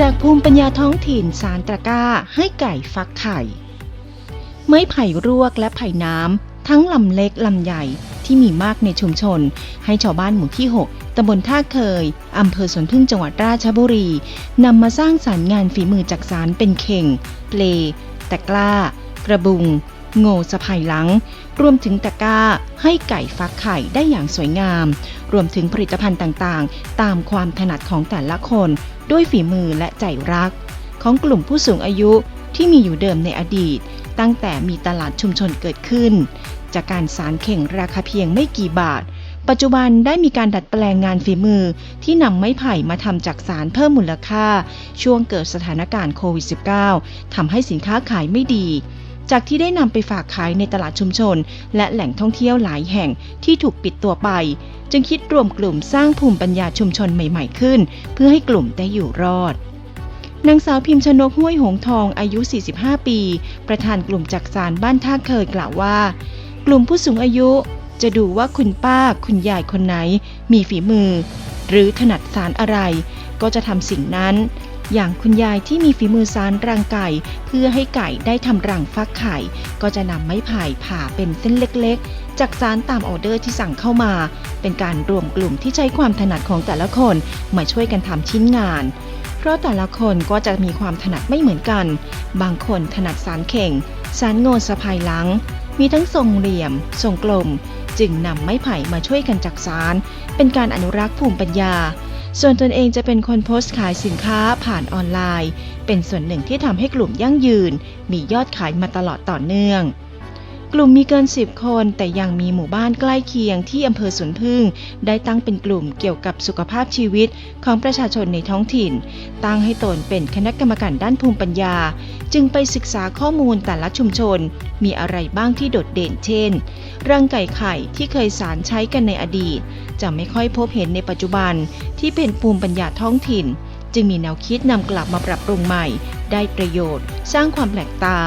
จากภูมิปัญญาท้องถิ่นสารตะก้าให้ไก่ฟักไข่ ไม้ไผ่รวกและไผ่น้ำทั้งลำเล็กลำใหญ่ที่มีมากในชุมชน ให้ชาวบ้านหมู่ที่ 6ตำบลท่าเคยอำเภอสวนพึ่งจังหวัดราชบุรีนำมาสร้างสรรค์งานฝีมือจักสารเป็นเข่ง เปลตะกร้า กระบุง โง่สะพายหลัง รวมถึงตะกร้าให้ไก่ฟักไข่ได้อย่างสวยงาม รวมถึงผลิตภัณฑ์ต่างๆ ตามความถนัดของแต่ละคน ด้วยฝีมือและใจรัก ของกลุ่มผู้สูงอายุที่มีอยู่เดิมในอดีต ตั้งแต่มีตลาดชุมชนเกิดขึ้น จากการสารเข่งราคาเพียงไม่กี่บาทปัจจุบันได้มีการดัดแปลงงานฝีมือที่นำไม้ไผ่มาทำจากสารเพิ่มมูลค่า ช่วงเกิดสถานการณ์โควิด -19 ทำให้สินค้าขายไม่ดี จากที่ได้นำไปฝากขายในตลาดชุมชน และแหล่งท่องเที่ยวหลายแห่งที่ถูกปิดตัวไป จึงคิดรวมกลุ่มสร้างภูมิปัญญาชุมชนใหม่ ๆขึ้น เพื่อให้กลุ่มได้อยู่รอดนางสาวพิมพ์ชนกห้วยหงทองอายุ 45 ปี ประธานกลุ่มจักสารบ้านท่าเคยกล่าวว่า กลุ่มผู้สูงอายุจะดูว่าคุณป้าคุณยายคนไหน มีฝีมือ หรือถนัดสารอะไร ก็จะทำสิ่งนั้น อย่างคุณยายที่มีฝีมือสารรังไก่ เพื่อให้ไก่ได้ทำรังฟักไข่ ก็จะนำไม้ไผ่ผ่าเป็นเส้นเล็กๆ จากสารตามออเดอร์ที่สั่งเข้ามา เป็นการรวมกลุ่มที่ใช้ความถนัดของแต่ละคนมาช่วยกันทำชิ้นงานเพราะแต่ละคนก็จะมีความถนัดไม่เหมือนกัน บางคนถนัดสารเข่ง สารโงนสะพายหลัง มีทั้งทรงเหลี่ยม ทรงกลม จึงนำไม้ไผ่มาช่วยกันจักสาร เป็นการอนุรักษ์ภูมิปัญญา ส่วนตนเองจะเป็นคนโพสต์ขายสินค้าผ่านออนไลน์ เป็นส่วนหนึ่งที่ทำให้กลุ่มยั่งยืน มียอดขายมาตลอดต่อเนื่อง กลุ่มมีเกิน 10 คน แต่ยังมีหมู่บ้านใกล้เคียงที่อำเภอสวนพึ่ง ได้ตั้งเป็นกลุ่มเกี่ยวกับสุขภาพชีวิตของประชาชนในท้องถิ่น ตั้งให้ตนเป็นคณะกรรมการด้านภูมิปัญญา จึงไปศึกษาข้อมูลแต่ละชุมชน มีอะไรบ้างที่โดดเด่นเช่น รังไก่ไข่ที่เคยสารใช้กันในอดีต จะไม่ค่อยพบเห็นในปัจจุบันที่เป็นภูมิปัญญาท้องถิ่น จึงมีแนวคิดนำกลับมาปรับปรุงใหม่ ได้ประโยชน์ สร้างความแปลกตา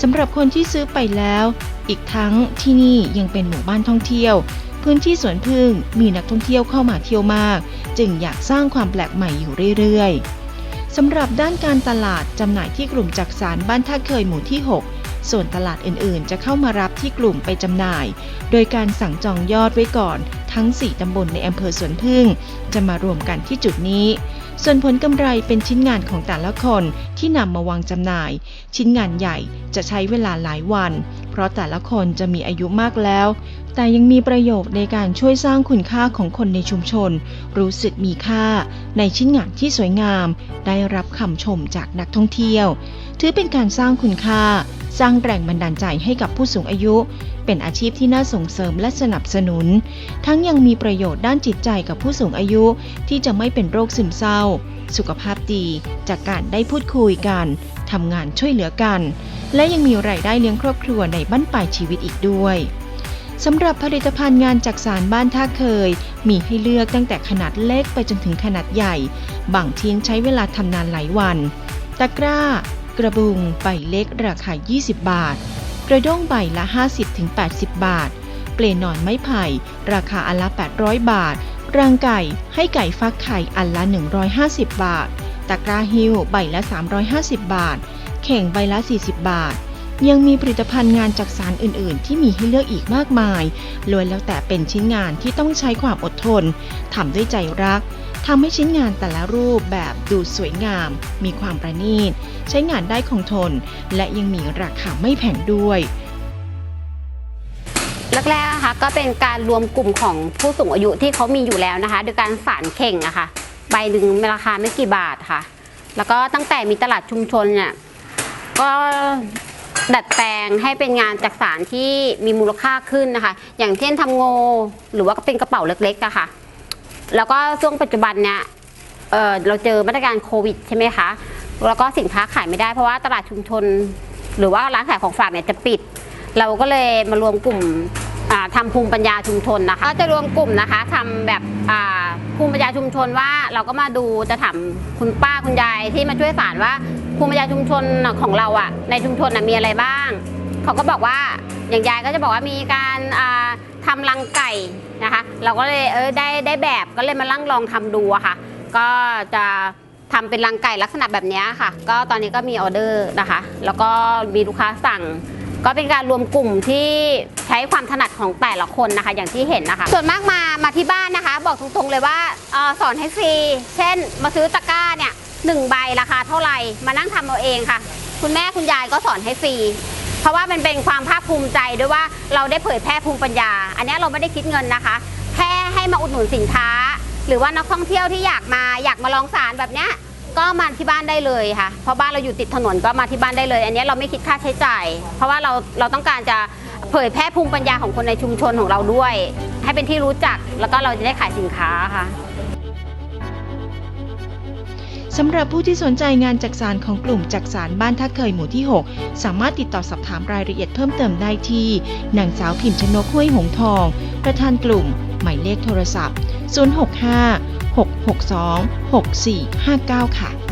สำหรับคนที่ซื้อไปแล้ว อีกทั้งที่นี่ยังเป็นหมู่บ้านท่องเที่ยว พื้นที่สวนพึ่งมีนักท่องเที่ยวเข้ามาเที่ยวมาก จึงอยากสร้างความแปลกใหม่อยู่เรื่อยๆสำหรับด้านการตลาดจำหน่ายที่กลุ่มจักสารบ้านท่าเคยหมู่ที่ 6 ส่วนตลาดอื่นๆ จะเข้ามารับที่กลุ่มไปจำหน่าย โดยการสั่งจองยอดไว้ก่อน ทั้ง 4ตำบลในอำเภอสวนพึ่ง จะมารวมกันที่จุดนี้ส่วนผลกำไรเป็นชิ้นงานของแต่ละคนที่นำมาวางจำหน่าย ชิ้นงานใหญ่จะใช้เวลาหลายวัน เพราะแต่ละคนจะมีอายุมากแล้ว แต่ยังมีประโยชน์ในการช่วยสร้างคุณค่าของคนในชุมชน รู้สึกมีค่า ในชิ้นงานที่สวยงาม ได้รับคำชมจากนักท่องเที่ยว ถือเป็นการสร้างคุณค่า สร้างแรงบันดาลใจให้กับผู้สูงอายุ เป็นอาชีพที่น่าส่งเสริมและสนับสนุน ทั้งยังมีประโยชน์ด้านจิตใจกับผู้สูงอายุที่จะไม่เป็นโรคซึมเศร้า สุขภาพดีจากการได้พูดคุยกัน ทำงานช่วยเหลือกัน และยังมีรายได้เลี้ยงครอบครัวในบ้านปลายชีวิตอีกด้วยสำหรับผลิตภัณฑ์งานจากสารบ้านท่าเคย มีให้เลือกตั้งแต่ขนาดเล็กไปจนถึงขนาดใหญ่ บางชิ้นใช้เวลาทำนานหลายวัน ตะกร้า กระบุงใบเล็กราคา 20 บาท กระด้งใบละ 50-80 บาท เปลนอนไม้ไผ่ ราคาอันละ 800 บาท รังไก่ให้ไก่ฟักไข่อันละ 150 บาท ตะกร้าฮิวใบละ 350 บาทเข่งใบละ 40 บาท ยังมีผลิตภัณฑ์งานจากสารอื่น ๆ ที่มีให้เลือกอีกมากมายล้วนแล้วแต่เป็นชิ้นงานที่ต้องใช้ความอดทนทำด้วยใจรักทำให้ชิ้นงานแต่ละรูปแบบดูสวยงาม มีความประณีต ใช้งานได้คงทน และยังมีราคาไม่แพงด้วยแรกๆนะคะก็เป็นการรวมกลุ่มของผู้สูงอายุที่เขามีอยู่แล้วนะคะ โดยการสารเข่งอะค่ะ ใบหนึ่งราคาไม่กี่บาทค่ะ แล้วก็ตั้งแต่มีตลาดชุมชนเนี่ยก็ดัดแปลงให้เป็นงานจักสารที่มีมูลค่าขึ้นนะคะ อย่างเช่นทำโงหรือว่าเป็นกระเป๋าเล็กๆอะค่ะ แล้วก็ช่วงปัจจุบันเนี่ยเออเราเจอมาตรการโควิดใช่ไหมคะ แล้วก็สินค้าขายไม่ได้เพราะว่าตลาดชุมชน หรือว่าร้านขายของฝากเนี่ยจะปิด เราก็เลยมารวมกลุ่ม อ่าทำภูมิปัญญาชุมชนนะคะก็จะรวมกลุ่มนะคะทำแบบภูมิปัญญาชุมชนว่าเราก็มาดูจะถามคุณป้าคุณยายที่มาช่วยสารว่าภูมิปัญญาชุมชนของเราอะในชุมชนมีอะไรบ้างเขาก็บอกว่าอย่างยายก็จะบอกว่ามีการอ่าทำรังไก่นะคะ เราก็เลยเออได้ได้แบบก็เลยมาลั่งลองทำดูอะค่ะ ก็จะทำเป็นรังไก่ลักษณะแบบนี้ค่ะ ก็ตอนนี้ก็มีออเดอร์นะคะ แล้วก็มีลูกค้าสั่ง ก็เป็นการรวมกลุ่มที่ใช้ความถนัดของแต่ละคนนะคะ อย่างที่เห็นนะคะ ส่วนมากมามาที่บ้านนะคะ บอกตรงๆเลยว่าออสอนให้ฟรี เช่น มาซื้อตะกร้าเนี่ยหนึ่งใบราคาเท่าไหร่มานั่งทำเอาเองค่ะ คุณแม่คุณยายก็สอนให้ฟรีเพราะว่ามันเป็นความภาคภูมิใจด้วยว่าเราได้เผยแพร่ภูมิปัญญา อันนี้เราไม่ได้คิดเงินนะคะ แค่ให้มาอุดหนุนสินค้า หรือว่านักท่องเที่ยวที่อยากมาอยากมาลองสารแบบเนี้ย ก็มาที่บ้านได้เลยค่ะ เพราะบ้านเราอยู่ติดถนนก็มาที่บ้านได้เลย อันนี้เราไม่คิดค่าใช้จ่าย เพราะว่าเราเราต้องการจะเผยแพร่ภูมิปัญญาของคนในชุมชนของเราด้วย ให้เป็นที่รู้จักแล้วก็เราจะได้ขายสินค้าค่ะสำหรับผู้ที่สนใจงานจักสารของกลุ่มจักสารบ้านท่าเคยหมู่ที่ 6 สามารถติดต่อสอบถามรายละเอียดเพิ่มเติมได้ที่นางสาวพิมพ์ชนกห้วยหงทอง ประธานกลุ่ม หมายเลขโทรศัพท์ 065 662 6459 ค่ะ